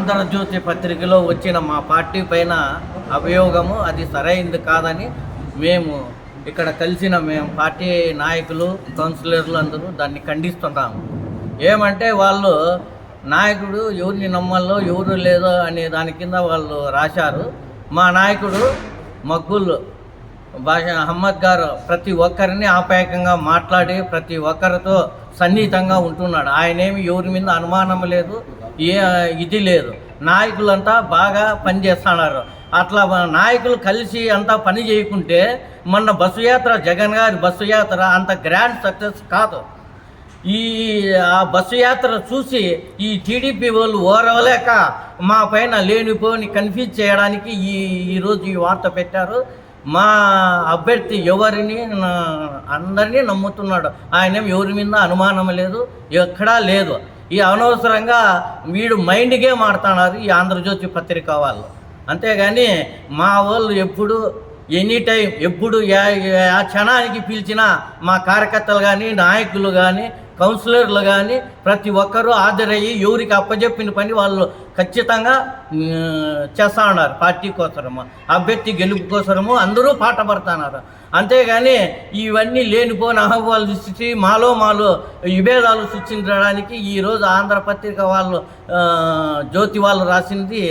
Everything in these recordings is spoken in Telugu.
ఆంధ్రజ్యోతి పత్రికలో వచ్చిన మా పార్టీ పైన అభియోగము అది సరైంది కాదని మేము ఇక్కడ కలిసిన మేము పార్టీ నాయకులు కౌన్సిలర్లు అందరూ దాన్ని ఖండిస్తున్నాము. ఏమంటే వాళ్ళు నాయకుడు ఎవరిని నమ్మాలో ఎవరు లేదో అనే దాని కింద వాళ్ళు రాశారు. మా నాయకుడు మగ్గుల్ భాష అహ్మద్ గారు ప్రతి ఒక్కరిని ఆపేకంగా మాట్లాడి ప్రతి ఒక్కరితో సన్నిహితంగా ఉంటున్నాడు. ఆయనేమి ఎవరి మీద అనుమానం లేదు ఏ ఇది లేదు. నాయకులంతా బాగా పనిచేస్తున్నారు అట్లా నాయకులు కలిసి అంతా పని చేయకుంటే మొన్న బస్సు యాత్ర జగన్ గారి బస్సు యాత్ర అంత గ్రాండ్ సక్సెస్ కాదు. ఈ ఆ బస్సు యాత్ర చూసి ఈ టీడీపీ వాళ్ళు ఓరవలేక మా పైన లేనిపోని కన్ఫ్యూజ్ చేయడానికి ఈ ఈరోజు ఈ వార్త పెట్టారు. మా అభ్యర్థి ఎవరిని అందరినీ నమ్ముతున్నాడు. ఆయన ఎవరి మీద అనుమానం లేదు ఎక్కడా లేదు. ఈ అనవసరంగా వీడు మైండ్ గేమ్ ఆడుతున్నారు ఈ ఆంధ్రజ్యోతి పత్రిక వాళ్ళు. అంతేగాని మా వాళ్ళు ఎప్పుడు ఎనీ టైం ఎప్పుడు ఆ క్షణానికి పిలిచినా మా కార్యకర్తలు కానీ నాయకులు కానీ కౌన్సిలర్లు కానీ ప్రతి ఒక్కరూ హాజరయ్యి ఎవరికి అప్పజెప్పిన పని వాళ్ళు ఖచ్చితంగా చేస్తా ఉన్నారు. పార్టీ కోసము అభ్యర్థి గెలుపు కోసము అందరూ పాట పడుతున్నారు అంతేగాని ఇవన్నీ లేనిపోని అహవాలు సృష్టించి మాలో మాలో విభేదాలు సృష్టించడానికి ఈరోజు ఆంధ్రపత్రిక వాళ్ళు జ్యోతి వాళ్ళు రాసింది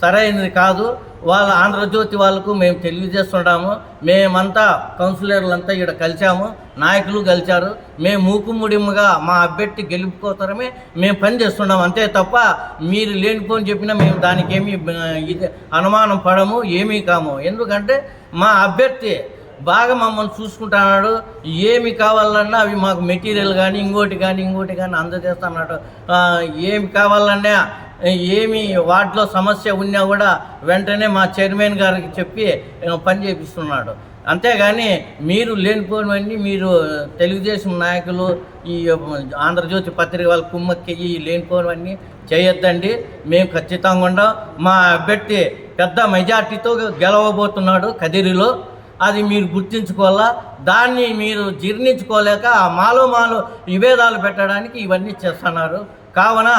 సరైనది కాదు. వాళ్ళ ఆంధ్రజ్యోతి వాళ్ళకు మేము తెలియజేస్తున్నాము మేమంతా కౌన్సిలర్లంతా ఇక్కడ కలిసాము నాయకులు కలిశారు. మేము మూకుముడిముగా మా అభ్యర్థి గెలుపుకోసరమే మేము పని చేస్తున్నాం అంతే తప్ప మీరు లేనిపోని చెప్పినా మేము దానికి ఇది అనుమానం పడము ఏమీ కాము. ఎందుకంటే మా అభ్యర్థి బాగా మమ్మల్ని చూసుకుంటున్నాడు. ఏమి కావాలన్నా అవి మాకు మెటీరియల్ కానీ ఇంకోటి కానీ ఇంకోటి కానీ అందజేస్తున్నాడు ఏమి కావాలన్నా ఏమి వాటిలో సమస్య ఉన్నా కూడా వెంటనే మా చైర్మన్ గారికి చెప్పి పని చేపిస్తున్నాడు. అంతేగాని మీరు లేనిపోయినవన్నీ మీరు తెలుగుదేశం నాయకులు ఈ ఆంధ్రజ్యోతి పత్రిక వాళ్ళ కుమ్మక్కి ఈ లేనిపోయినవన్నీ చేయొద్దండి. మేము ఖచ్చితంగా ఉండం. మా అభ్యర్థి పెద్ద మెజార్టీతో గెలవబోతున్నాడు కదిరిలో. అది మీరు గుర్తించుకోవాలా? దాన్ని మీరు జీర్ణించుకోలేక మాలో మాలో విభేదాలు పెట్టడానికి ఇవన్నీ చేస్తున్నారు. కావున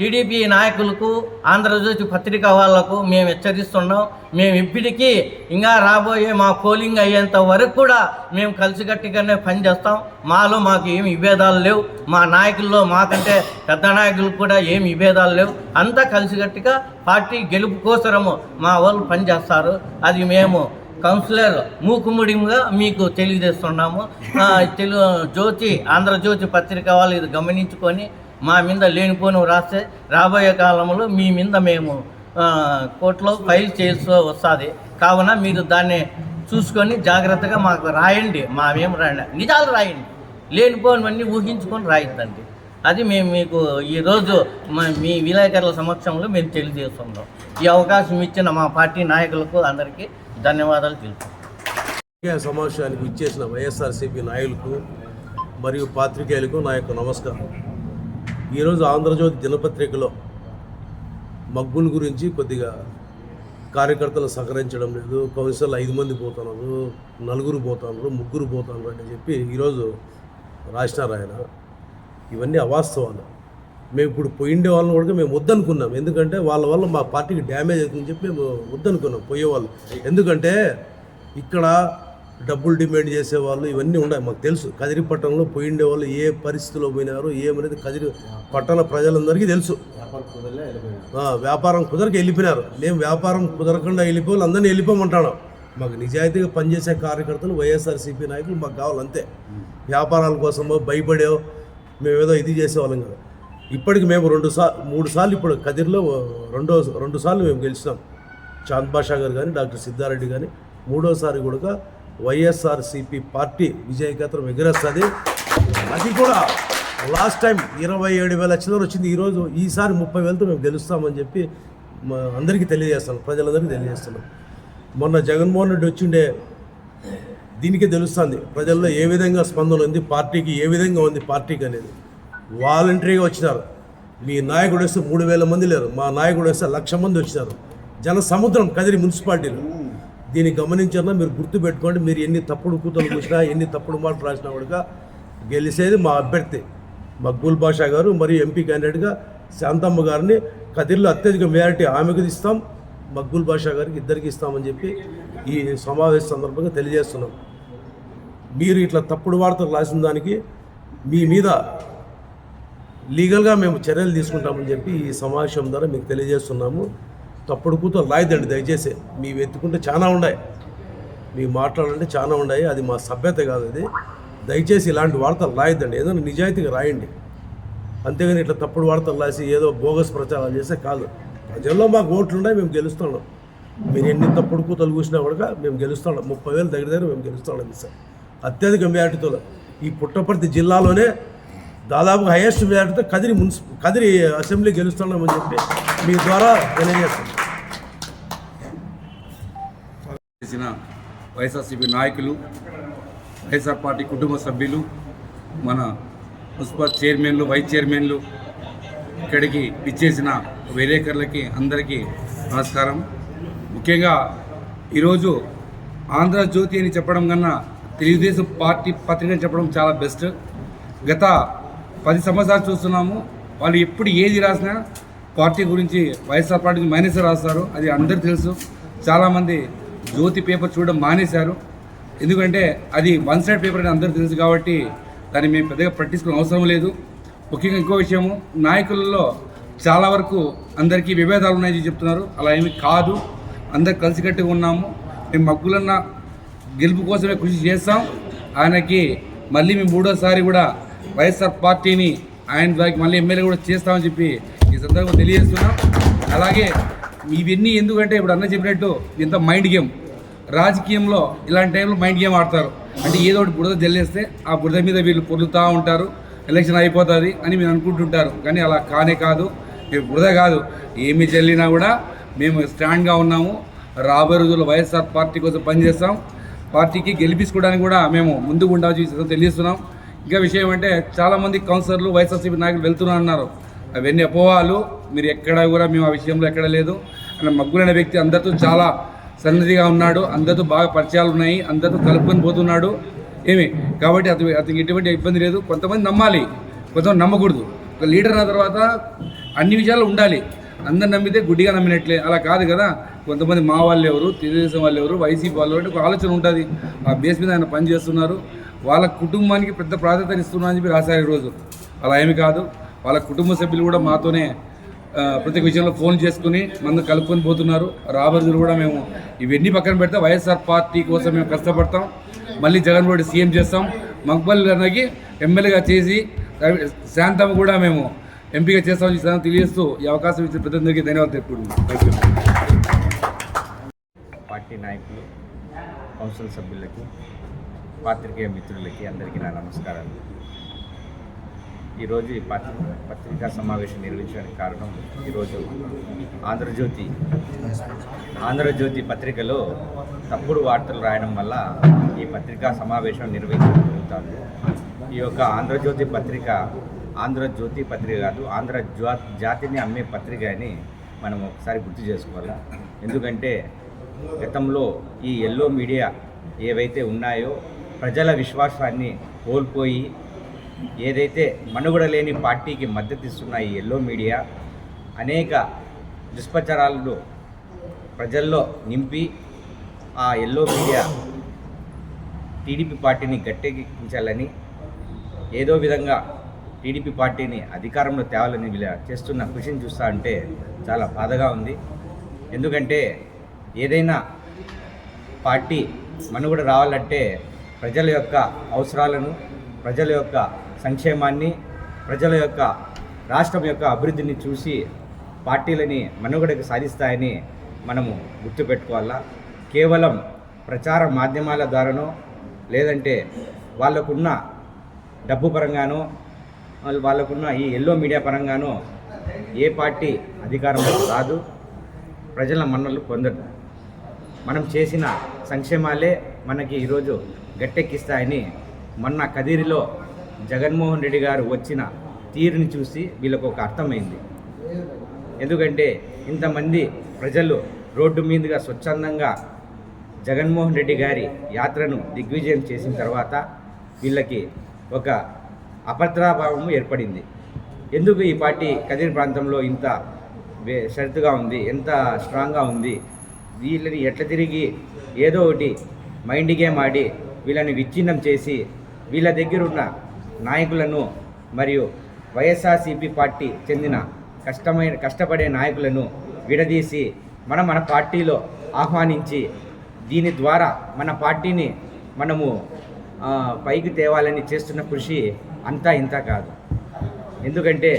టీడీపీ నాయకులకు ఆంధ్రజ్యోతి పత్రిక వాళ్ళకు మేము హెచ్చరిస్తున్నాం. మేము ఇప్పటికీ ఇంకా రాబోయే మా పోలింగ్ అయ్యేంత వరకు కూడా మేము కలిసికట్టుగానే పనిచేస్తాం మాలో మాకు ఏమి విభేదాలు లేవు. మా నాయకుల్లో మాకంటే పెద్ద నాయకులకు కూడా ఏమి విభేదాలు లేవు. అంతా కలిసికట్టుగా పార్టీ గెలుపు కోసరము మా వాళ్ళు పనిచేస్తారు అది మేము కౌన్సిలర్ మూకుముడిగా మీకు తెలియజేస్తున్నాము. తెలు జ్యోతి ఆంధ్రజ్యోతి పత్రిక వాళ్ళు ఇది గమనించుకొని మా మీద లేనిపోని రాస్తే రాబోయే కాలంలో మీ మీద మేము కోర్టులో ఫైల్ చేయాల్సి వస్తుంది. కావున మీరు దాన్ని చూసుకొని జాగ్రత్తగా మాకు రాయండి. మామేం రాయండి. నిజాలు రాయండి. లేనిపోనివన్నీ ఊహించుకొని రాయిద్దండి. అది మేము మీకు ఈరోజు మీ విలేకరుల సమక్షంలో మేము తెలియజేస్తున్నాం. ఈ అవకాశం ఇచ్చిన మా పార్టీ నాయకులకు అందరికీ ధన్యవాదాలు తెలుపు సమావేశానికి ఇచ్చేసిన వైఎస్ఆర్సీపీ నాయకులకు మరియు పాత్రికేయులకు నా యొక్క నమస్కారం. ఈరోజు ఆంధ్రజ్యోతి దినపత్రికలో మగ్గుల గురించి కొద్దిగా కార్యకర్తలు సహకరించడం లేదు కౌన్సిల్ ఐదు మంది పోతున్నారు నలుగురు పోతున్నారు ముగ్గురు పోతున్నారు అని చెప్పి ఈరోజు రాసినారు ఆయన. ఇవన్నీ అవాస్తవాలు. మేము ఇప్పుడు పోయిండే వాళ్ళని కూడా మేము వద్దనుకున్నాం. ఎందుకంటే వాళ్ళ వల్ల మా పార్టీకి డ్యామేజ్ అవుతుందని చెప్పి మేము వద్దనుకున్నాం పోయేవాళ్ళు. ఎందుకంటే ఇక్కడ డబ్బులు డిమాండ్ చేసేవాళ్ళు ఇవన్నీ ఉన్నాయి మాకు తెలుసు. కదిరి పట్టణంలో పోయిండే వాళ్ళు ఏ పరిస్థితిలో పోయినారు ఏమనేది కదిరి పట్టణ ప్రజలందరికీ తెలుసు. వ్యాపారం కుదరక వెళ్ళిపోయినారు. మేము వ్యాపారం కుదరకుండా వెళ్ళిపోయి వాళ్ళు అందరినీ వెళ్ళిపోమంటాను మాకు నిజాయితీగా పనిచేసే కార్యకర్తలు వైఎస్ఆర్సీపీ నాయకులు మాకు కావాలి అంతే. వ్యాపారాల కోసమో భయపడేవో మేము ఏదో ఇది చేసేవాళ్ళం కదా. ఇప్పటికి మేము రెండు సార్లు మూడు సార్లు ఇప్పుడు కదిరిలో రెండో రెండు సార్లు మేము గెలిచినాం. చాంద్ బాషా గారు కానీ డాక్టర్ సిద్ధారెడ్డి కానీ మూడోసారి కూడా వైఎస్ఆర్సీపీ పార్టీ విజయకేతనం ఎగరేస్తుంది. అది కూడా లాస్ట్ టైం ఇరవై ఏడు వేల చిల్లర వచ్చింది. ఈరోజు ఈసారి ముప్పై వేలతో మేము గెలుస్తామని చెప్పి మా అందరికీ తెలియజేస్తాను ప్రజలందరికీ తెలియజేస్తున్నాం. మొన్న జగన్మోహన్ రెడ్డి వచ్చిండే దీనికే తెలుస్తుంది. ప్రజల్లో ఏ విధంగా స్పందన ఉంది పార్టీకి ఏ విధంగా ఉంది పార్టీకి అనేది. వాలంటరీగా వచ్చినారు. మీ నాయకుడు వస్తే మూడు వేల మంది లేరు. మా నాయకుడు వస్తే లక్ష మంది వచ్చినారు. జన సముద్రం కదిరి మున్సిపాలిటీలో. దీన్ని గమనించారా మీరు గుర్తుపెట్టుకోండి మీరు ఎన్ని తప్పుడు కూతలు చూసినా ఎన్ని తప్పుడు మాటలు రాసినా కూడా గెలిచేది మా అభ్యర్థి మక్బూల్ బాషా గారు మరియు ఎంపీ క్యాండిడేట్గా శాంతమ్మ గారిని. కదిర్లో అత్యధిక మెజారిటీ ఆమెకు ఇస్తాం మగ్గుల్ బాషా గారికి ఇద్దరికి ఇస్తామని చెప్పి ఈ సమావేశ సందర్భంగా తెలియజేస్తున్నాం. మీరు ఇట్లా తప్పుడు వార్తలు రాసిన దానికి మీ మీద లీగల్గా మేము చర్యలు తీసుకుంటామని చెప్పి ఈ సమావేశం ద్వారా మీకు తెలియజేస్తున్నాము. తప్పుడు కూతురు లాయదండి దయచేసి. మీ వెతుకుంటే చాలా ఉన్నాయి మీ మాట్లాడాలంటే చాలా ఉన్నాయి అది మా సభ్యత కాదు అది. దయచేసి ఇలాంటి వార్తలు రాయద్దండి. ఏదైనా నిజాయితీగా రాయండి. అంతేగాని ఇట్లా తప్పుడు వార్తలు రాసి ఏదో బోగస్ ప్రచారాలు చేస్తే కాదు. ప్రజల్లో మాకు ఓట్లు ఉన్నాయి మేము గెలుస్తున్నాం. మీరు ఎన్ని తప్పుడు కూతలు కూసినా కూడా మేము గెలుస్తున్నాం. ముప్పై వేలు దగ్గర దగ్గర మేము గెలుస్తున్నాం సార్. అత్యధిక మేటతో ఈ పుట్టపర్తి జిల్లాలోనే దాదాపు హైయెస్ట్ మేటతో కదిరి మున్సిపల్ కదిరి అసెంబ్లీ గెలుస్తున్నామని చెప్పి మీ ద్వారా తెలియజేస్తాం. చేసిన వైఎస్ఆర్సీపీ నాయకులు వైఎస్ఆర్ పార్టీ కుటుంబ సభ్యులు మన మున్సిపల్ చైర్మన్లు వైస్ చైర్మన్లు ఇక్కడికి ఇచ్చేసిన విలేకరులకి అందరికీ నమస్కారం. ముఖ్యంగా ఈరోజు ఆంధ్రజ్యోతి అని చెప్పడం కన్నా తెలుగుదేశం పార్టీ పత్రిక చెప్పడం చాలా బెస్ట్. గత పది సంవత్సరాలు చూస్తున్నాము వాళ్ళు ఎప్పుడు ఏది రాసినా పార్టీ గురించి వైఎస్ఆర్ పార్టీ మైనస్ రాస్తారు అది అందరికీ తెలుసు. చాలామంది జ్యోతి పేపర్ చూడడం మానేశారు. ఎందుకంటే అది వన్ సైడ్ పేపర్ అని అందరూ తెలుసు కాబట్టి దాన్ని మేము పెద్దగా పట్టించుకునే అవసరం లేదు. ముఖ్యంగా ఇంకో విషయము నాయకులలో చాలా వరకు అందరికీ విభేదాలు ఉన్నాయని చెప్తున్నారు. అలా ఏమి కాదు. అందరు కలిసికట్టుగా ఉన్నాము. మేము మగ్గులన్న గెలుపు కోసమే కృషి చేస్తాం. ఆయనకి మళ్ళీ మేము మూడోసారి కూడా వైఎస్ఆర్ పార్టీని ఆయన దానికి మళ్ళీ ఎమ్మెల్యే కూడా చేస్తామని చెప్పి ఈ సందర్భంగా తెలియజేస్తున్నాం. అలాగే ఇవన్నీ ఎందుకంటే ఇప్పుడు అన్న చెప్పినట్టు ఇంత మైండ్ గేమ్ రాజకీయంలో ఇలాంటి టైంలో మైండ్ గేమ్ ఆడతారు. అంటే ఏదో ఒకటి బురద జల్లేస్తే ఆ బురద మీద వీళ్ళు పొర్లుతూ ఉంటారు. ఎలక్షన్ అయిపోతుంది అని మీరు అనుకుంటుంటారు. కానీ అలా కానే కాదు. మీరు బురద కాదు. ఏమి జల్లినా కూడా మేము స్టాండ్గా ఉన్నాము. రాబోయే రోజుల్లో వైఎస్ఆర్ పార్టీ కోసం పనిచేస్తాం పార్టీకి గెలిపించుకోవడానికి కూడా మేము ముందుకు ఉండాల్సి తెలియజేస్తున్నాం. ఇంకా విషయం అంటే చాలామంది కౌన్సిలర్లు వైఎస్ఆర్సీపీ నాయకులు వెళ్తున్నారు అన్నారు. అవన్నీ అపోవాలు మీరు ఎక్కడ కూడా మేము ఆ విషయంలో ఎక్కడ లేదు. ఆయన మగ్గులైన వ్యక్తి అందరితో చాలా సన్నిధిగా ఉన్నాడు. అందరితో బాగా పరిచయాలు ఉన్నాయి. అందరితో కలుపుకొని పోతున్నాడు. ఏమి? కాబట్టి అతను అతనికి ఎటువంటి ఇబ్బంది లేదు. కొంతమంది నమ్మాలి. కొంతమంది నమ్మకూడదు. ఒక లీడర్ అయిన తర్వాత అన్ని విషయాలు ఉండాలి. అందరు నమ్మితే గుడ్డిగా నమ్మినట్లే. అలా కాదు కదా. కొంతమంది మా వాళ్ళు ఎవరు తెలుగుదేశం వాళ్ళు ఎవరు వైసీపీ వాళ్ళు అంటే ఒక ఆలోచన ఉంటుంది. ఆ బేస్ మీద ఆయన పనిచేస్తున్నారు. వాళ్ళ కుటుంబానికి పెద్ద ప్రాధాన్యత ఇస్తున్నా అని చెప్పి రాశారు ఈరోజు. అలా ఏమి కాదు. వాళ్ళ కుటుంబ సభ్యులు కూడా మాతోనే ప్రత్యేక ప్రతి విషయంలో ఫోన్ చేసుకుని మందు కలుపుకొని పోతున్నారు. రాబోతులు కూడా మేము ఇవన్నీ పక్కన పెడితే వైఎస్ఆర్ పార్టీ కోసం మేము కష్టపడతాం. మళ్ళీ జగన్ రెడ్డి సీఎం చేస్తాం. మక్బల్ అన్నకి ఎమ్మెల్యేగా చేసి శాంతం కూడా మేము ఎంపీగా చేస్తామని ఈ తెలియజేస్తూ ఈ అవకాశం ఇచ్చిన ప్రతినిధికి ధన్యవాదాలు తెలుపుకుంటున్నాం. పార్టీ నాయకులు కౌన్సిల్ సభ్యులకి పాత్రికేయ మిత్రులకి అందరికీ నా నమస్కారాలు. ఈరోజు ఈ పత్రి పత్రికా సమావేశం నిర్వహించడానికి కారణం ఈరోజు ఆంధ్రజ్యోతి. ఆంధ్రజ్యోతి పత్రికలో తప్పుడు వార్తలు రాయడం వల్ల ఈ పత్రికా సమావేశం నిర్వహించడం జరుగుతుంది ఈ యొక్క ఆంధ్రజ్యోతి పత్రిక ఆంధ్రజ్యోతి పత్రిక కాదు ఆంధ్ర జ్వా జాతిని అమ్మే పత్రిక అని మనం ఒకసారి గుర్తు చేసుకోవాలి. ఎందుకంటే గతంలో ఈ ఎల్లో మీడియా ఏవైతే ఉన్నాయో ప్రజల విశ్వాసాన్ని కోల్పోయి ఏదైతే మనుగడ లేని పార్టీకి మద్దతు ఇస్తున్న ఈ ఎల్లో మీడియా అనేక దుష్ప్రచారాలను ప్రజల్లో నింపి ఆ ఎల్లో మీడియా టీడీపీ పార్టీని గట్టెక్కించాలని ఏదో విధంగా టీడీపీ పార్టీని అధికారంలో తేవాలని వీళ్ళ చేస్తున్న కృషిని చూస్తా అంటే చాలా బాధగా ఉంది. ఎందుకంటే ఏదైనా పార్టీ మనుగడ రావాలంటే ప్రజల యొక్క అవసరాలను ప్రజల యొక్క సంక్షేమాన్ని ప్రజల యొక్క రాష్ట్రం యొక్క అభివృద్ధిని చూసి పార్టీలని మనుగడకు సాధిస్తాయని మనము గుర్తుపెట్టుకోవాలా? కేవలం ప్రచార మాధ్యమాల ద్వారానో లేదంటే వాళ్ళకున్న డబ్బు పరంగానో వాళ్ళ- వాళ్ళకున్న ఈ ఎల్లో మీడియా పరంగానో ఏ పార్టీ అధికారంలో రాదు ప్రజల మన్నలు పొందదు. మనం చేసిన సంక్షేమాలే మనకి ఈరోజు గట్టెక్కిస్తాయని మొన్న కదిరిలో జగన్మోహన్ రెడ్డి గారు వచ్చిన తీరుని చూసి వీళ్ళకు ఒక అర్థమైంది. ఎందుకంటే ఇంతమంది ప్రజలు రోడ్డు మీదుగా స్వచ్ఛందంగా జగన్మోహన్ రెడ్డి గారి యాత్రను దిగ్విజయం చేసిన తర్వాత వీళ్ళకి ఒక అభద్రాభావము ఏర్పడింది. ఎందుకు ఈ పార్టీ కదిరి ప్రాంతంలో ఇంత షరతుగా ఉంది ఎంత స్ట్రాంగ్గా ఉంది? వీళ్ళని ఎట్లా తిరిగి ఏదో ఒకటి మైండ్ గేమ్ ఆడి వీళ్ళని విచ్ఛిన్నం చేసి వీళ్ళ దగ్గర ఉన్న నాయకులను మరియు వైఎస్ఆర్సీపీ పార్టీ చెందిన కష్టమైన కష్టపడే నాయకులను విడదీసి మనం మన పార్టీలో ఆహ్వానించి దీని ద్వారా మన పార్టీని మనము పైకి తేవాలని చేస్తున్న కృషి అంతా ఇంత కాదు. ఎందుకంటే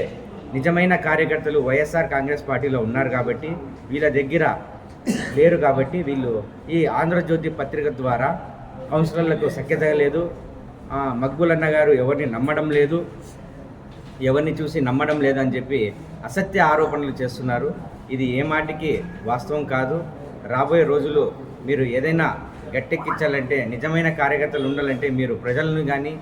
నిజమైన కార్యకర్తలు వైఎస్ఆర్ కాంగ్రెస్ పార్టీలో ఉన్నారు కాబట్టి వీళ్ళ దగ్గర లేరు కాబట్టి వీళ్ళు ఈ ఆంధ్రజ్యోతి పత్రిక ద్వారా కౌన్సిలర్లకు సఖ్యత లేదు ఆ, గారు ఎవరిని నమ్మడం లేదు ఎవరిని చూసి నమ్మడం లేదని చెప్పి అసత్య ఆరోపణలు చేస్తున్నారు. ఇది ఏ మాటికి వాస్తవం కాదు. రాబోయే రోజులు మీరు ఏదైనా గట్టెక్కించాలంటే నిజమైన కార్యకర్తలు ఉండాలంటే మీరు ప్రజలను కానీ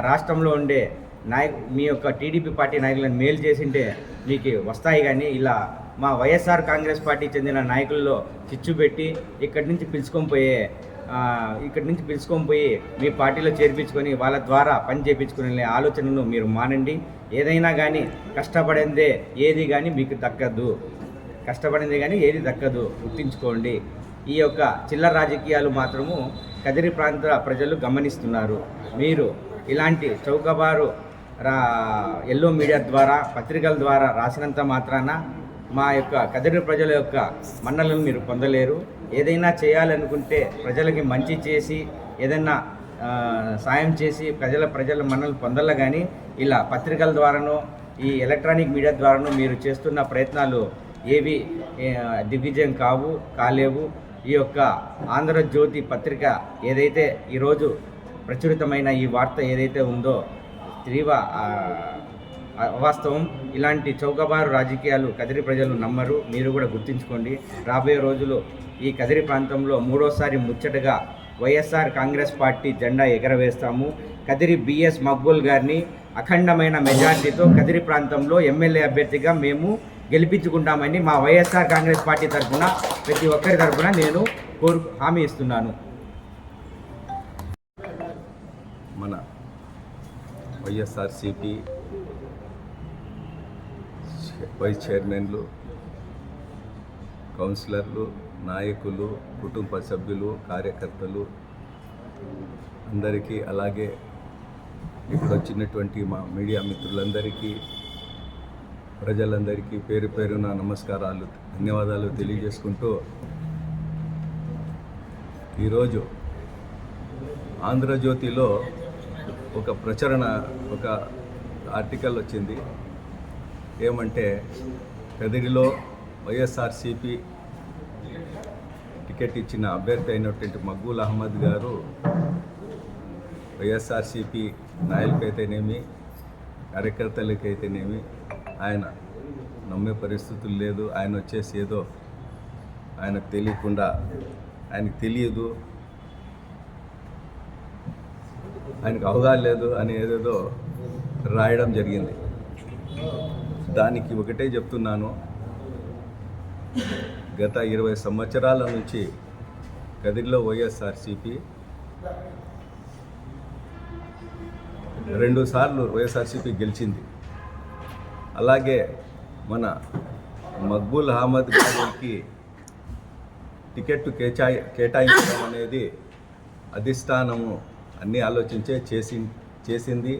రాష్ట్రంలో ఉండే నాయక మీ యొక్క టీడీపీ పార్టీ నాయకులను మేలు చేసింటే మీకు వస్తాయి కానీ ఇలా మా వైఎస్ఆర్ కాంగ్రెస్ పార్టీ చెందిన నాయకుల్లో చిచ్చు పెట్టి ఇక్కడి నుంచి పిలుచుకొని పోయే ఇక్కడి నుంచి పిలుచుకొని పోయి మీ పార్టీలో చేర్పించుకొని వాళ్ళ ద్వారా పని చేయించుకునే ఆలోచనను మీరు మానండి. ఏదైనా కానీ కష్టపడిందే ఏది కానీ మీకు దక్కదు. కష్టపడింది కానీ ఏది దక్కదు. గుర్తుంచుకోండి. ఈ యొక్క చిల్లర రాజకీయాలు మాత్రము కదిరి ప్రాంత ప్రజలు గమనిస్తున్నారు. మీరు ఇలాంటి చౌకబారు రా ఎల్లో మీడియా ద్వారా పత్రికల ద్వారా రాసినంత మాత్రాన మా యొక్క కదిరి ప్రజల యొక్క మన్నలను మీరు పొందలేరు. ఏదైనా చేయాలనుకుంటే ప్రజలకి మంచి చేసి ఏదైనా సాయం చేసి ప్రజల ప్రజల మనల్ని పొందాల కానీ ఇలా పత్రికల ద్వారానో ఈ ఎలక్ట్రానిక్ మీడియా ద్వారానో మీరు చేస్తున్న ప్రయత్నాలు ఏవి దిగ్విజయం కావు కాలేవు. ఈ యొక్క ఆంధ్రజ్యోతి పత్రిక ఏదైతే ఈరోజు ప్రచురితమైన ఈ వార్త ఏదైతే ఉందో తీవ్ర వాస్తవం. ఇలాంటి చౌకబారు రాజకీయాలు కదిరి ప్రజలు నమ్మరు. మీరు కూడా గుర్తుంచుకోండి. రాబోయే రోజులు ఈ కదిరి ప్రాంతంలో మూడోసారి ముచ్చటగా వైఎస్ఆర్ కాంగ్రెస్ పార్టీ జెండా ఎగరవేస్తాము. కదిరి బిఎస్ మక్బూల్ గారిని అఖండమైన మెజార్టీతో కదిరి ప్రాంతంలో ఎమ్మెల్యే అభ్యర్థిగా మేము గెలిపించుకుంటామని మా వైఎస్ఆర్ కాంగ్రెస్ పార్టీ తరఫున ప్రతి ఒక్కరి తరఫున నేను కోరు హామీ ఇస్తున్నాను. మన వైఎస్ఆర్సిపి వైస్ చైర్మన్లు కౌన్సిలర్లు నాయకులు కుటుంబ సభ్యులు కార్యకర్తలు అందరికీ అలాగే ఇప్పుడు వచ్చినటువంటి మా మీడియా మిత్రులందరికీ ప్రజలందరికీ పేరు పేరున నమస్కారాలు ధన్యవాదాలు తెలియజేసుకుంటూ ఈరోజు ఆంధ్రజ్యోతిలో ఒక ప్రచురణ ఒక ఆర్టికల్ వచ్చింది. ఏమంటే పెదడిలో వైఎస్ఆర్సిపి టికెట్ ఇచ్చిన అభ్యర్థి అయినటువంటి మక్బూల్ అహ్మద్ గారు వైఎస్ఆర్సిపి నాయకులకైతేనేమి కార్యకర్తలకైతేనేమి ఆయన నమ్మే పరిస్థితులు లేదు ఆయన వచ్చేసి ఏదో ఆయనకు తెలియకుండా ఆయనకు తెలియదు ఆయనకు అవగాహన లేదు అని ఏదేదో రాయడం జరిగింది. దానికి ఒకటే చెప్తున్నాను. గత ఇరవై సంవత్సరాల నుంచి కదిరిలో వైఎస్ఆర్సిపి రెండు సార్లు వైఎస్ఆర్సిపి గెలిచింది. అలాగే మన మక్బూల్ అహ్మద్ గారికి టికెట్ కేటాయి కేటాయించడం అనేది అధిష్టానము అన్నీ ఆలోచించే చేసి చేసింది.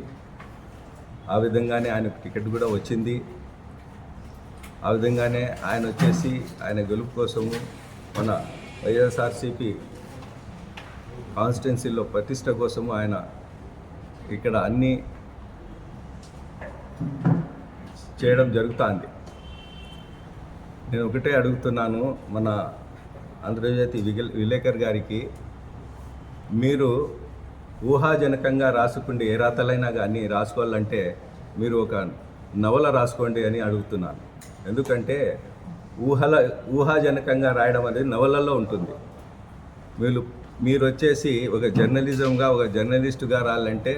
ఆ విధంగానే ఆయనకు టికెట్ కూడా వచ్చింది. ఆ విధంగానే ఆయన వచ్చేసి ఆయన గెలుపు కోసము మన వైఎస్ఆర్సిపి కాన్స్టిట్యున్సీలో ప్రతిష్ట కోసము ఆయన ఇక్కడ అన్నీ చేయడం జరుగుతుంది. నేను ఒకటే అడుగుతున్నాను మన ఆంధ్రజ్యోతి విలేకర్ గారికి. మీరు ఊహాజనకంగా రాసుకుండి ఏ రాతలైనా కానీ రాసుకోవాలంటే మీరు ఒక నవల రాసుకోండి అని అడుగుతున్నాను. ఎందుకంటే ఊహల ఊహాజనకంగా రాయడం అనేది నవలల్లో ఉంటుంది. మీరు మీరు వచ్చేసి ఒక జర్నలిజంగా ఒక జర్నలిస్టుగా రాయాలంటే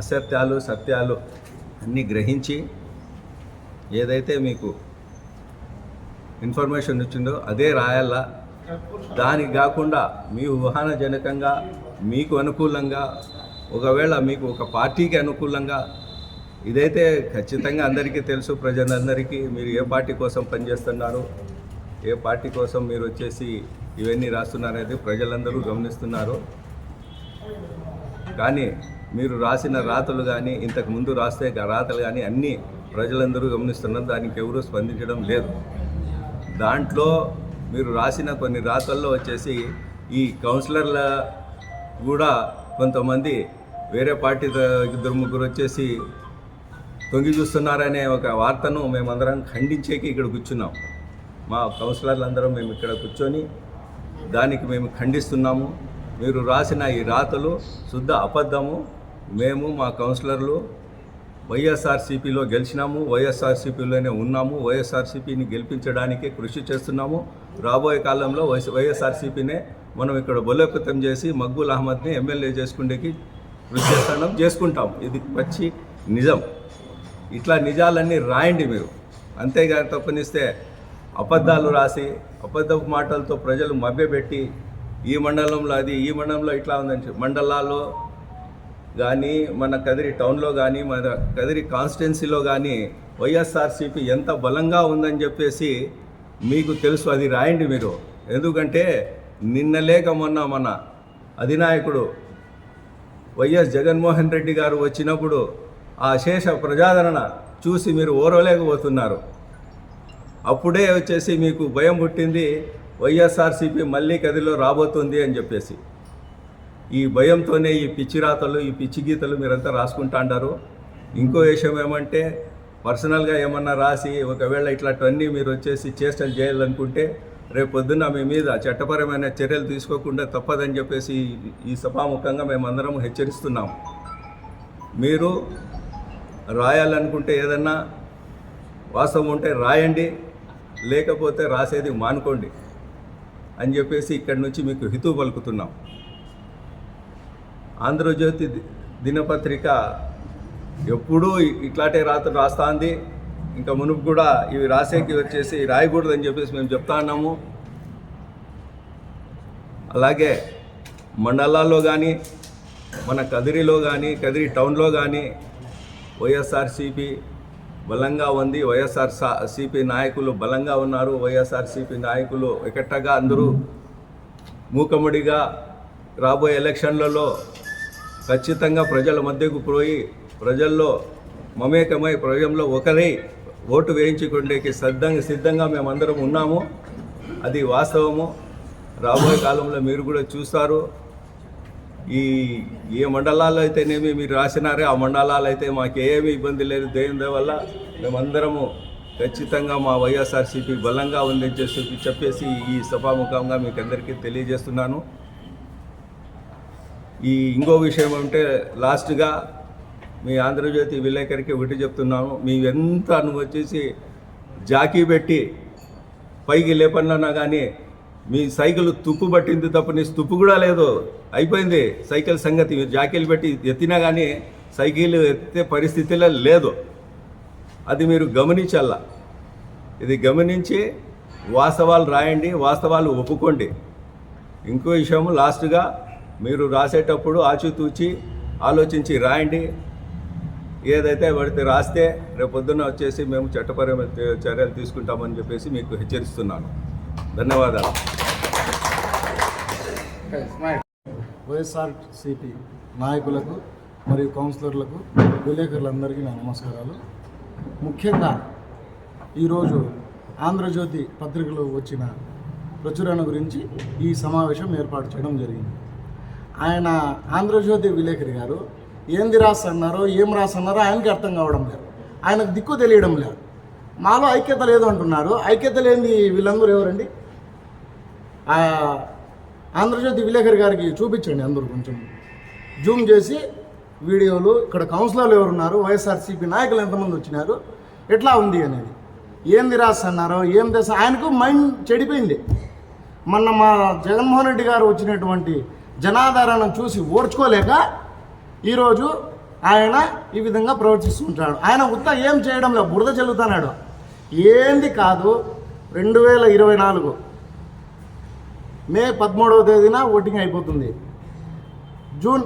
అసత్యాలు సత్యాలు అన్నీ గ్రహించి ఏదైతే మీకు ఇన్ఫర్మేషన్ వచ్చిందో అదే రాయాలా. దానికి కాకుండా మీ ఊహానజనకంగా మీకు అనుకూలంగా ఒకవేళ మీకు ఒక పార్టీకి అనుకూలంగా ఇదైతే ఖచ్చితంగా అందరికీ తెలుసు ప్రజలందరికీ మీరు ఏ పార్టీ కోసం పనిచేస్తున్నారు ఏ పార్టీ కోసం మీరు వచ్చేసి ఇవన్నీ రాస్తున్నారనేది ప్రజలందరూ గమనిస్తున్నారు. కానీ మీరు రాసిన రాతలు కానీ ఇంతకు ముందు రాస్తే రాతలు కానీ అన్నీ ప్రజలందరూ గమనిస్తున్నారు దానికి ఎవరూ స్పందించడం లేదు. దాంట్లో మీరు రాసిన కొన్ని రాతల్లో వచ్చేసి ఈ కౌన్సిలర్ల కూడా కొంతమంది వేరే పార్టీ ఇద్దరు ముగ్గురు వచ్చేసి తొంగి చూస్తున్నారనే ఒక వార్తను మేమందరం ఖండించేకి ఇక్కడ కూర్చున్నాం. మా కౌన్సిలర్లు అందరం మేము ఇక్కడ కూర్చొని దానికి మేము ఖండిస్తున్నాము. మీరు రాసిన ఈ రాతలు శుద్ధ అబద్ధము. మేము మా కౌన్సిలర్లు వైఎస్ఆర్సీపీలో గెలిచినాము వైఎస్ఆర్సీపీలోనే ఉన్నాము వైఎస్ఆర్సీపీని గెలిపించడానికి కృషి చేస్తున్నాము. రాబోయే కాలంలో వైస్ వైఎస్ఆర్సీపీనే మనం ఇక్కడ బలోపేతం చేసి మక్బూల్ అహ్మద్ని ఎమ్మెల్యే చేసుకునేకి కృషి చేస్తున్నాం చేసుకుంటాం. ఇది వచ్చి నిజం. ఇట్లా నిజాలన్నీ రాయండి మీరు. అంతేగాని తప్పనిస్తే అబద్ధాలు రాసి అబద్ధపు మాటలతో ప్రజలు మభ్యపెట్టి ఈ మండలంలో అది ఈ మండలంలో ఇట్లా ఉందని మండలాల్లో కానీ మన కదిరి టౌన్లో కానీ మన కదిరి కాన్స్టిట్యున్సీలో కానీ వైఎస్ఆర్సీపీ ఎంత బలంగా ఉందని చెప్పేసి మీకు తెలుసు అది రాయండి మీరు. ఎందుకంటే నిన్న లేక మొన్న మన అధినాయకుడు వైఎస్ జగన్మోహన్ రెడ్డి గారు వచ్చినప్పుడు ఆ శేష ప్రజాదరణ చూసి మీరు ఓరలేకపోతున్నారు అప్పుడే వచ్చేసి మీకు భయం పుట్టింది వైఎస్ఆర్సీపీ మళ్ళీ గదిలో రాబోతుంది అని చెప్పేసి. ఈ భయంతోనే ఈ పిచ్చి రాతలు ఈ పిచ్చి గీతలు మీరంతా రాసుకుంటా అంటారు ఇంకో విషయం ఏమంటే పర్సనల్గా ఏమన్నా రాసి ఒకవేళ ఇట్లాంటివన్నీ మీరు వచ్చేసి చేష్టలు చేయాలనుకుంటే రేపు పొద్దున్న మీ మీద చట్టపరమైన చర్యలు తీసుకోకుండా తప్పదని చెప్పేసి ఈ- ఈ సభాముఖంగా మేమందరం హెచ్చరిస్తున్నాం. మీరు రాయాలనుకుంటే ఏదన్నా వాస్తవం ఉంటే రాయండి లేకపోతే రాసేది మానుకోండి అని చెప్పేసి ఇక్కడి నుంచి మీకు హితవు పలుకుతున్నాం. ఆంధ్రజ్యోతి దినపత్రిక ఎప్పుడూ ఇట్లాంటి రాత రాస్తాంది. ఇంకా మునుపు కూడా ఇవి రాసేకి వచ్చేసి రాయకూడదని చెప్పేసి మేము చెప్తా ఉన్నాము. అలాగే మండలాల్లో కానీ మన కదిరిలో కానీ కదిరి టౌన్లో కానీ వైఎస్ఆర్సిపి బలంగా ఉంది. వైఎస్ఆర్ సిపి నాయకులు బలంగా ఉన్నారు. వైఎస్ఆర్సిపి నాయకులు ఎకట్టగా అందరూ మూకముడిగా రాబోయే ఎలక్షన్లలో ఖచ్చితంగా ప్రజల మధ్యకు పోయి ప్రజల్లో మమేకమై ప్రజల్లో ఒకరై ఓటు వేయించుకునేకి సిద్ధంగా సిద్ధంగా మేమందరం ఉన్నాము. అది వాస్తవము. రాబోయే కాలంలో మీరు కూడా చూస్తారు. ఈ ఏ మండలాల్లో అయితేనేమి మీరు రాసినారే ఆ మండలాలు అయితే మాకు ఏమి ఇబ్బంది లేదు. దేని వల్ల? మేమందరము ఖచ్చితంగా మా వైఎస్ఆర్సీపీ బలంగా ఉందని చెప్పి చెప్పేసి ఈ సభాముఖంగా మీకు అందరికీ తెలియజేస్తున్నాను. ఈ ఇంకో విషయం అంటే లాస్ట్గా మీ ఆంధ్రజ్యోతి విలేకరికి విటి చెప్తున్నాను. మీ ఎంత నువ్వు వచ్చేసి జాకీ పెట్టి పైకి లేపన్నా కానీ మీ సైకిల్ తుప్పు పట్టింది తప్ప నీ తుప్పు కూడా లేదు. అయిపోయింది. సైకిల్ సంగతి. మీరు జాకీలు పెట్టి ఎత్తినా కానీ సైకిల్ ఎత్తే పరిస్థితిలో లేదు. అది మీరు గమనించాల ఇది గమనించి వాస్తవాలు రాయండి వాస్తవాలు ఒప్పుకోండి. ఇంకో విషయం లాస్ట్గా మీరు రాసేటప్పుడు ఆచితూచి ఆలోచించి రాయండి. ఏదైతే పడితే రాస్తే రేపు పొద్దున్న వచ్చేసి మేము చట్టపరమైన చర్యలు తీసుకుంటామని చెప్పేసి మీకు హెచ్చరిస్తున్నాను. ధన్యవాదాలు. వైఎస్ఆర్సిపి నాయకులకు మరియు కౌన్సిలర్లకు విలేకరులందరికీ నా నమస్కారాలు. ముఖ్యంగా ఈరోజు ఆంధ్రజ్యోతి పత్రికలో వచ్చిన ప్రచురణ గురించి ఈ సమావేశం ఏర్పాటు చేయడం జరిగింది. ఆయన ఆంధ్రజ్యోతి విలేకరి గారు ఏంది రాసన్నారో ఏం రాసన్నారో ఆయనకి అర్థం కావడం లేదు. ఆయనకు దిక్కు తెలియడం లేదు. మాలో ఐక్యత లేదు అంటున్నారు. ఐక్యత లేని వీళ్ళందరూ ఎవరండి? ఆంధ్రజ్యోతి విలేకరి గారికి చూపించండి అందరూ కొంచెం. జూమ్ చేసి వీడియోలు ఇక్కడ కౌన్సిలర్లు ఎవరున్నారు వైఎస్ఆర్సీపీ నాయకులు ఎంతమంది వచ్చినారు ఎట్లా ఉంది అనేది. ఏంది రాస్తున్నారో ఏం తెస ఆయనకు మైండ్ చెడిపోయింది. మొన్న మా జగన్మోహన్ రెడ్డి గారు వచ్చినటువంటి జనాధారణ చూసి ఓర్చుకోలేక ఈరోజు ఆయన ఈ విధంగా ప్రవర్తిస్తుంటాడు. ఆయన ఉత్త ఏం చేయడం లేదు బురద చెల్లుతున్నాడు. ఏంది కాదు రెండు వేల ఇరవై నాలుగు మే పదమూడవ తేదీన ఓటింగ్ అయిపోతుంది. జూన్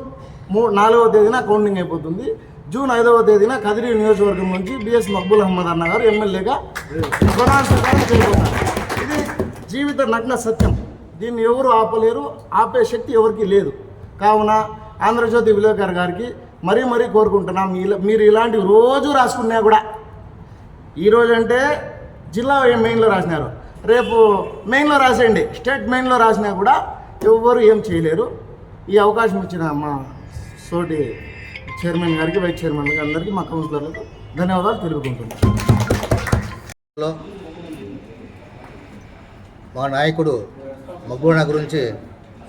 మూ నాలుగవ తేదీన కౌంటింగ్ అయిపోతుంది. జూన్ ఐదవ తేదీన కదిరి నియోజకవర్గం నుంచి బిఎస్ మక్బుల్ అహ్మద్ అన్న గారు ఎమ్మెల్యేగా ప్రమాణ ఇది జీవిత నగ్న సత్యం. దీన్ని ఎవరు ఆపలేరు ఆపే శక్తి ఎవరికి లేదు. కావున ఆంధ్రజ్యోతి విలేకర్ గారికి మరీ మరీ కోరుకుంటున్నాం. మీరు ఇలాంటివి రోజు రాసుకున్నా కూడా. ఈరోజు అంటే జిల్లా మెయిన్లో రాసినారు? రేపు మెయిన్లో రాసేయండి. స్టేట్ మెయిన్లో రాసినా కూడా ఎవ్వరు ఏం చేయలేరు. ఈ అవకాశం ఇచ్చిన మా సోటి చైర్మన్ గారికి వైస్ చైర్మన్ గారికి అందరికీ మా కౌన్సిలర్లకు ధన్యవాదాలు తెలుపుకుంటున్నాను. హలో. మా నాయకుడు మగ్గున గురించి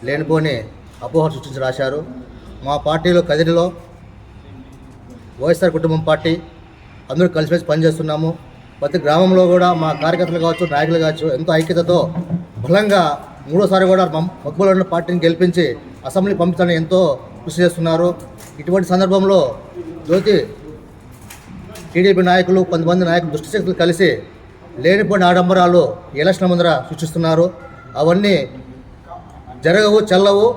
లేనిపోని అపోహలు సృష్టించి రాశారు. మా పార్టీలో కదిరిలో వైఎస్ఆర్ కుటుంబం పార్టీ అందరూ కలిసిమెలిసి పనిచేస్తున్నాము. ప్రతి గ్రామంలో కూడా మా కార్యకర్తలు కావచ్చు నాయకులు కావచ్చు ఎంతో ఐక్యతతో బలంగా మూడోసారి కూడా మగ్గుల పార్టీని గెలిపించి అసెంబ్లీ పంపించాలని ఎంతో కృషి చేస్తున్నారు. ఇటువంటి సందర్భంలో జ్యోతి టీడీపీ నాయకులు కొంతమంది నాయకులు దుష్టశక్తులు కలిసి లేనిపోయిన ఆడంబరాలు ఎలక్షన్ ముందర సృష్టిస్తున్నారు. అవన్నీ జరగవు చల్లవు.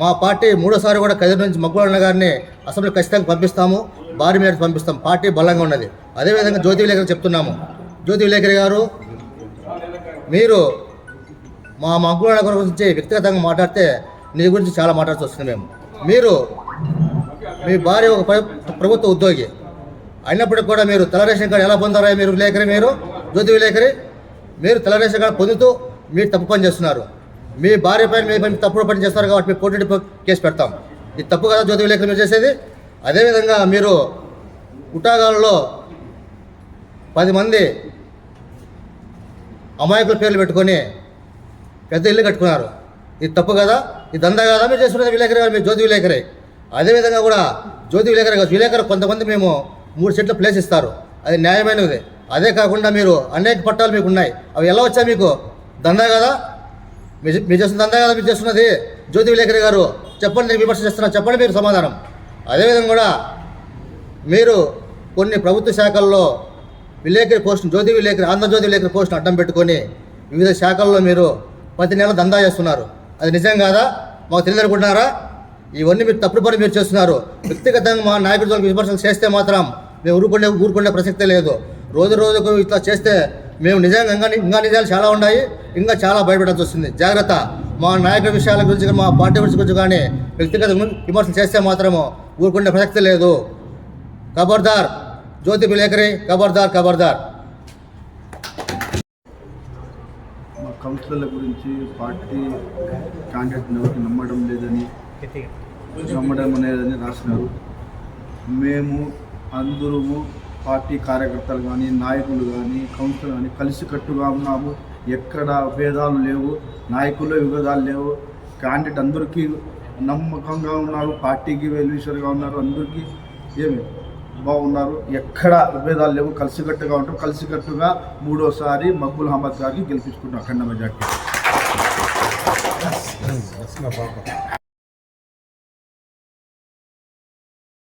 మా పార్టీ మూడోసారి కూడా కదిరి నుంచి మగ్గులన్న గారిని అసెంబ్లీ ఖచ్చితంగా పంపిస్తాము. భారీ మీద పంపిస్తాం. పార్టీ బలంగా ఉన్నది. అదేవిధంగా జ్యోతి విలేకరి చెప్తున్నాము. జ్యోతి విలేకరి గారు మీరు మా మగ్గుల గురించి వ్యక్తిగతంగా మాట్లాడితే నీ గురించి చాలా మాట్లాడుతూ వస్తున్నాం మేము. మీరు మీ భార్య ఒక ప్రభుత్వ ఉద్యోగి. అయినప్పటికీ కూడా మీరు తెల్ల రేషన్ కార్డు ఎలా పొందారా మీరు విలేకరి మీరు? జ్యోతి విలేకరి మీరు తెల్ల రేషన్ కార్డు పొందుతూ మీరు తప్పు పని చేస్తున్నారు. మీ భార్య పైన మీ పని తప్పుడు పని చేస్తారు కాబట్టి మీ కోర్టు కేసు పెడతాం. ఇది తప్పు కదా జ్యోతి విలేకరి మీరు చేసేది? అదేవిధంగా మీరు కుటాగాలలో పది మంది అమాయకుల పేర్లు పెట్టుకొని పెద్ద ఇల్లు కట్టుకున్నారు. ఇది తప్పు కదా? ఇది దందా కదా? మీరు చేస్తున్నది విలేకరి గారు మీరు జ్యోతి విలేకరి. అదేవిధంగా కూడా జ్యోతి విలేకరి కాదు విలేకరు కొంతమంది మేము మూడు సెట్ల ప్లేస్ ఇస్తారు. అది న్యాయమైనది. అదే కాకుండా మీరు అనేక పట్టాలు మీకు ఉన్నాయి. అవి ఎలా వచ్చా మీకు? దందా కదా? మీరు చేస్తున్న దందా కదా మీరు చేస్తున్నది? జ్యోతి విలేకరి గారు చెప్పండి నేను విమర్శ చేస్తున్నా. చెప్పండి మీరు సమాధానం. అదేవిధంగా కూడా మీరు కొన్ని ప్రభుత్వ శాఖల్లో విలేకరి పోస్టును జ్యోతి విలేకరి ఆంధ్రజ్యోతి విలేకరి పోస్టును అడ్డం పెట్టుకొని వివిధ శాఖల్లో మీరు ప్రతి నెల దందా చేస్తున్నారు. అది నిజం కాదా? మాకు తెలియదనుకుంటున్నారా? ఇవన్నీ మీరు తప్పుడు పని మీరు చేస్తున్నారు. వ్యక్తిగతంగా మా నాయకుడితో విమర్శలు చేస్తే మాత్రం మేము ఊరుకునే ఊరుకునే ప్రసక్తే లేదు. రోజు రోజుకు ఇట్లా చేస్తే మేము నిజంగా ఇంకా ఇంకా నిజాలు చాలా ఉన్నాయి. ఇంకా చాలా భయపడాల్సి వస్తుంది. జాగ్రత్త. మా నాయకుల విషయాల గురించి మా పార్టీ గురించి కానీ వ్యక్తిగత విమర్శలు చేస్తే మాత్రము ఊరుకునే ప్రసక్తి లేదు. ఖబర్దార్ జ్యోతి విలేకరి ఖబర్దార్ ఖబర్దార్ మా కౌన్సిలర్ల గురించి పార్టీ క్యాండిడేట్ ఎవరికి నమ్మడం లేదని నమ్మడం లేదని రాసినారు. మేము అందరము పార్టీ కార్యకర్తలు కానీ నాయకులు కానీ కౌన్సిలర్ కానీ కలిసికట్టుగా ఉన్నాము. ఎక్కడ భేదాలు లేవు నాయకుల్లో విభేదాలు లేవు. క్యాండిడేట్ అందరికీ నమ్మకంగా ఉన్నారు పార్టీకి వెల్విషర్గా ఉన్నారు అందరికీ ఏమి బాగున్నారు. ఎక్కడ విభేదాలు లేవు కలిసికట్టుగా ఉంటాం. కలిసికట్టుగా మూడోసారి మక్బుల్ అహ్మద్ గారికి గెలిపించుకుంటాం అఖండ మెజార్టీ